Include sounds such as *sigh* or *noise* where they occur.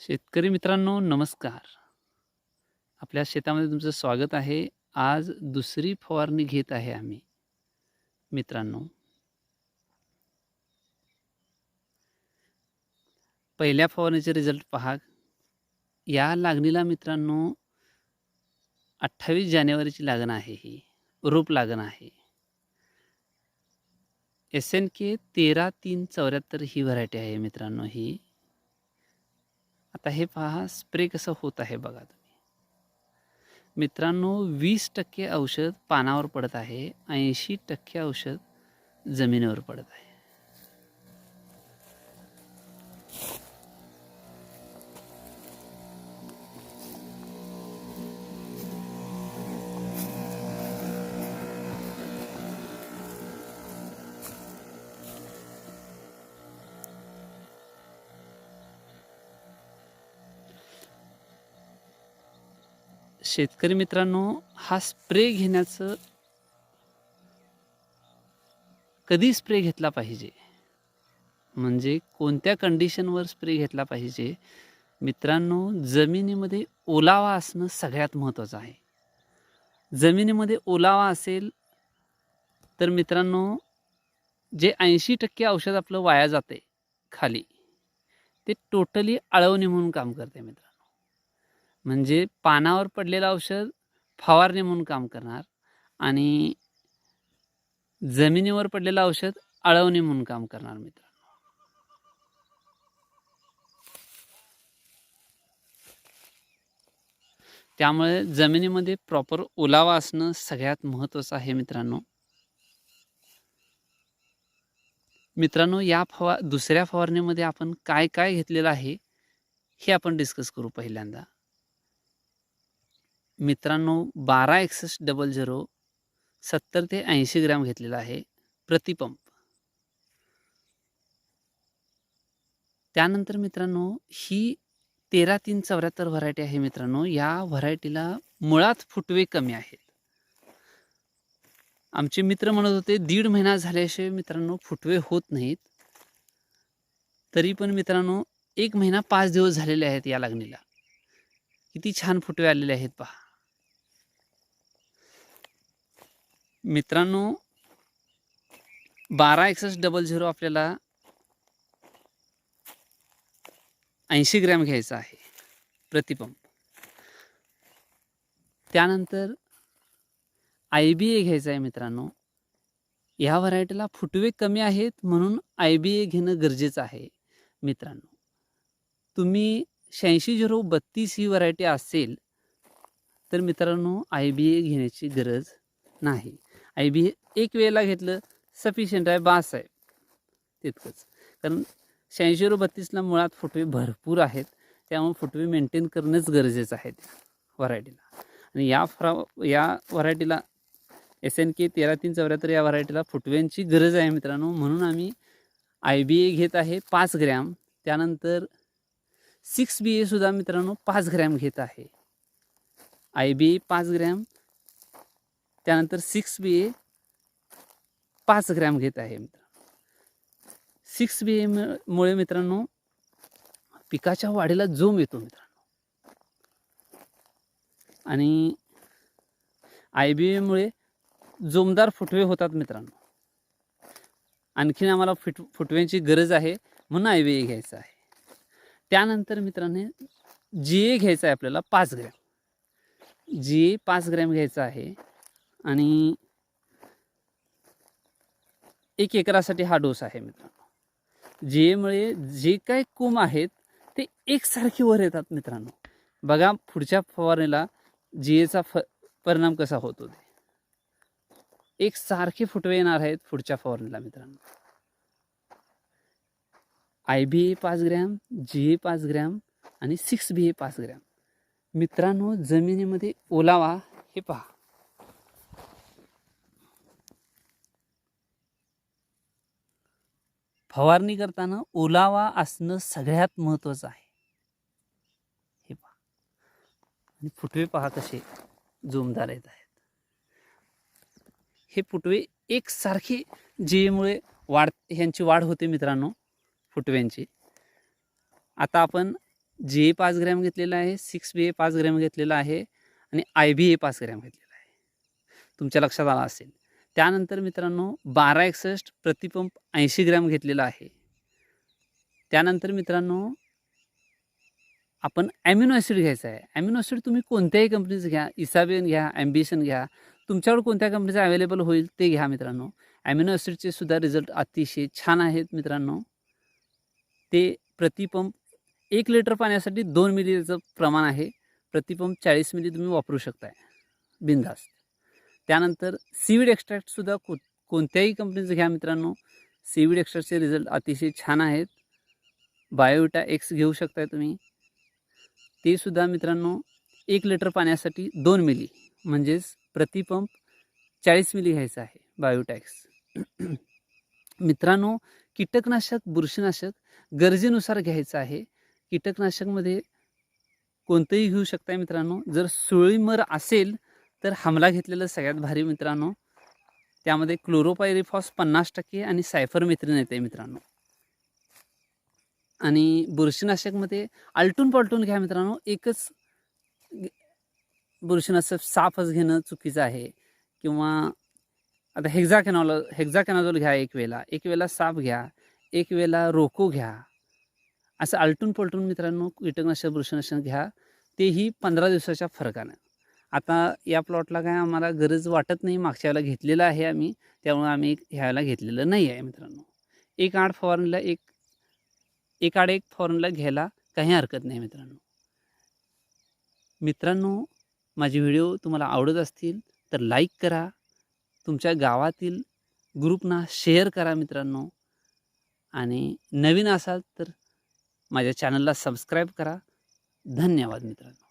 शेतकरी मित्रांनो नमस्कार. आपल्या शेतामध्ये तुमचं स्वागत आहे. आज दुसरी फवारणी घेत आहे आम्ही मित्रांनो. पहिल्या फवारणीचे रिझल्ट पहा. या लागणीला मित्रांनो अठ्ठावीस जानेवारीची लागण आहे ही रोप लागण आहे. एस एन के तेरा तीन चौऱ्याहत्तर ही व्हरायटी आहे मित्रांनो ही. आता हे पहा स्प्रे कसं होत आहे बघा तुम्ही. मित्रांनो वीस टक्के औषध पानावर पडत आहे ऐंशी टक्के औषध जमिनीवर पडत आहे. शेतकरी मित्रांनो हा स्प्रे घेण्याचं कधी स्प्रे घेतला पाहिजे? म्हणजे कोणत्या कंडिशनवर स्प्रे घेतला पाहिजे? मित्रांनो जमिनीमध्ये ओलावा असणं सगळ्यात महत्त्वाचं आहे. जमिनीमध्ये ओलावा असेल तर मित्रांनो जे ऐंशी टक्के औषध आपलं वाया जाते खाली ते टोटली आळवणी म्हणून काम करते मित्रांनो. म्हणजे पानावर पडलेलं औषध फवारणी म्हणून काम करणार आणि जमिनीवर पडलेलं औषध आळवणी म्हणून काम करणार मित्रांनो. त्यामुळे जमिनीमध्ये प्रॉपर ओलावा असणं सगळ्यात महत्त्वाचं आहे मित्रांनो. मित्रांनो या फवा दुसऱ्या फवारणीमध्ये आपण काय काय घेतलेलं आहे हे आपण डिस्कस करू पहिल्यांदा. मित्रांनो बारा एकसष्ट डबल झिरो सत्तर ते ऐंशी ग्रॅम घेतलेला आहे प्रतिपंप. त्यानंतर मित्रांनो ही तेरा तीन चौऱ्याहत्तर व्हरायटी आहे मित्रांनो. या व्हरायटीला मुळात फुटवे कमी आहेत. आमचे मित्र म्हणत होते दीड महिना झाल्याशिवाय मित्रांनो फुटवे होत नाहीत. तरी पण मित्रांनो एक महिना पाच दिवस झालेले आहेत या लागणीला किती छान फुटवे आलेले आहेत पहा. मित्रांनो बारा एकसष्ट डबल झिरो आपल्याला ऐंशी ग्रॅम घ्यायचा आहे प्रतिपंप. त्यानंतर आय बी ए घ्यायचं आहे मित्रांनो. ह्या व्हरायटीला फुटवे कमी आहेत म्हणून आय बी ए घेणं गरजेचं आहे मित्रांनो. तुम्ही शहाऐंशी झिरो बत्तीस ही व्हरायटी असेल तर मित्रांनो आय बी ए घेण्याची गरज नाही. आय बी ए एक वेळेला घेतलं सफिशियंट आहे बास आहे. तितकंच. कारण शहाऐंशी रो बत्तीसला मुळात फुटवे भरपूर आहेत. त्यामुळे फुटवे मेंटेन करणंच गरजेचं आहे त्या व्हरायटीला. आणि या फ्रा या व्हरायटीला एस एन के तेरा तीन चौऱ्याहत्तर या व्हरायटीला फुटव्यांची गरज आहे मित्रांनो. म्हणून आम्ही आय बी ए घेत आहे पाच ग्रॅम. त्यानंतर सिक्स बी एसुद्धा मित्रांनो पाच ग्रॅम घेत आहे. आय बी ए पाच ग्रॅम. त्यानंतर सिक्स बी ए पाच ग्रॅम घेत आहे मित्रांनो सिक्स बी ए मुळे मित्रांनो पिकाच्या वाढीला जोम येतो मित्रांनो. आणि आय बी एमुळे जोमदार फुटवे होतात मित्रांनो. आणखीन आम्हाला फिट फुटव्यांची गरज आहे म्हणून आय बी ए घ्यायचं आहे. त्यानंतर मित्रांनो जी ए घ्यायचं आहे आपल्याला पाच ग्रॅम. जी ए पाच ग्रॅम घ्यायचं आहे. आणि एक एकरासाठी हा डोस आहे मित्रांनो. जेमुळे जे काही कोंब आहेत ते एकसारखे वर येतात मित्रांनो. बघा पुढच्या फवारणीला जीएचा फ परिणाम कसा होतो ते. एक सारखे फुटवे येणार आहेत पुढच्या फवारणीला मित्रांनो. आय बी ए पाच ग्रॅम जी ए पाच ग्रॅम आणि सिक्स बी ए पाच ग्रॅम. मित्रांनो जमिनीमध्ये ओलावा हे पहा. फवारणी करताना ओलावा असणं सगळ्यात महत्त्वाचं आहे. हे पहा. आणि फुटवे पहा कसे जोमदार येत आहेत. हे फुटवे एकसारखे जेमुळे वाढ ह्यांची वाढ होते मित्रांनो फुटव्यांची. आता आपण जे ए पाच ग्रॅम घेतलेला आहे सिक्स बी ए पाच ग्रॅम घेतलेला आहे आणि आय बी ए पाच ग्रॅम घेतलेला आहे. तुमच्या लक्षात आला असेल. त्यानंतर मित्रांनो बारा एकसष्ट प्रतिपंप ऐंशी ग्रॅम घेतलेला आहे. त्यानंतर मित्रांनो आपण ॲमिनो ॲसिड घ्यायचं आहे. ॲमिनो ॲसिड तुम्ही कोणत्याही कंपनीचं घ्या इसाबियन घ्या ॲम्बिशन घ्या तुमच्याकडे कोणत्या कंपनीचं अवेलेबल होईल ते घ्या मित्रांनो. ॲमिनो ॲसिडचे सुद्धा रिझल्ट अतिशय छान आहेत मित्रांनो. ते प्रतिपंप एक लिटर पाण्यासाठी दोन मिलीचं प्रमाण आहे. प्रतिपंप चाळीस मिली तुम्ही वापरू शकताय. बिंदास्त त्यानंतर सीविड एक्स्ट्रॅक्टसुद्धा को कोणत्याही कंपनीचं घ्या मित्रांनो. सीविड एक्स्ट्रॅक्टचे रिझल्ट अतिशय छान आहेत. बायोविटा एक्स घेऊ शकताय तुम्ही. ते सुद्धा मित्रांनो एक लिटर पाण्यासाठी दोन मिली म्हणजेच प्रतिपंप चाळीस मिली घ्यायचं आहे बायोटॅक्स *clears throat* मित्रांनो कीटकनाशक बुरशीनाशक गरजेनुसार घ्यायचं आहे. कीटकनाशकमध्ये कोणतंही घेऊ शकताय मित्रांनो. जर सुळीमर असेल तर हमला घेतलेलं सगळ्यात भारी मित्रांनो त्यामध्ये क्लोरोपायरिफॉस पन्नास टक्के आणि सायफर मित्रीन येते मित्रांनो. आणि बुरशीनाशकमध्ये आलटून पलटून घ्या मित्रांनो एकच बुरशीनाशक साफच घेणं चुकीचं आहे. किंवा आता हेक्झाकॅनॉल हेक्झाकॅनॉझोल घ्या एक वेळेला एक वेळेला साप घ्या एक वेळेला रोको घ्या. असं आलटून पलटून मित्रांनो कीटकनाशक बुरशीनाशक घ्या तेही पंधरा दिवसाच्या फरकानं. आता या प्लॉटला काय आम्हाला गरज वाटत नाही मागच्या वेळेला घेतलेलं आहे आम्ही त्यामुळे आम्ही ह्या घेतलेलं नाही आहे मित्रांनो. एक आठ फवारणीला एक एक आड एक फॉरनला घ्यायला काही हरकत नाही मित्रांनो. मित्रांनो माझे व्हिडिओ तुम्हाला आवडत असतील तर लाईक करा. तुमच्या गावातील ग्रुपना शेअर करा मित्रांनो. आणि नवीन असाल तर माझ्या चॅनलला सबस्क्राईब करा. धन्यवाद मित्रांनो.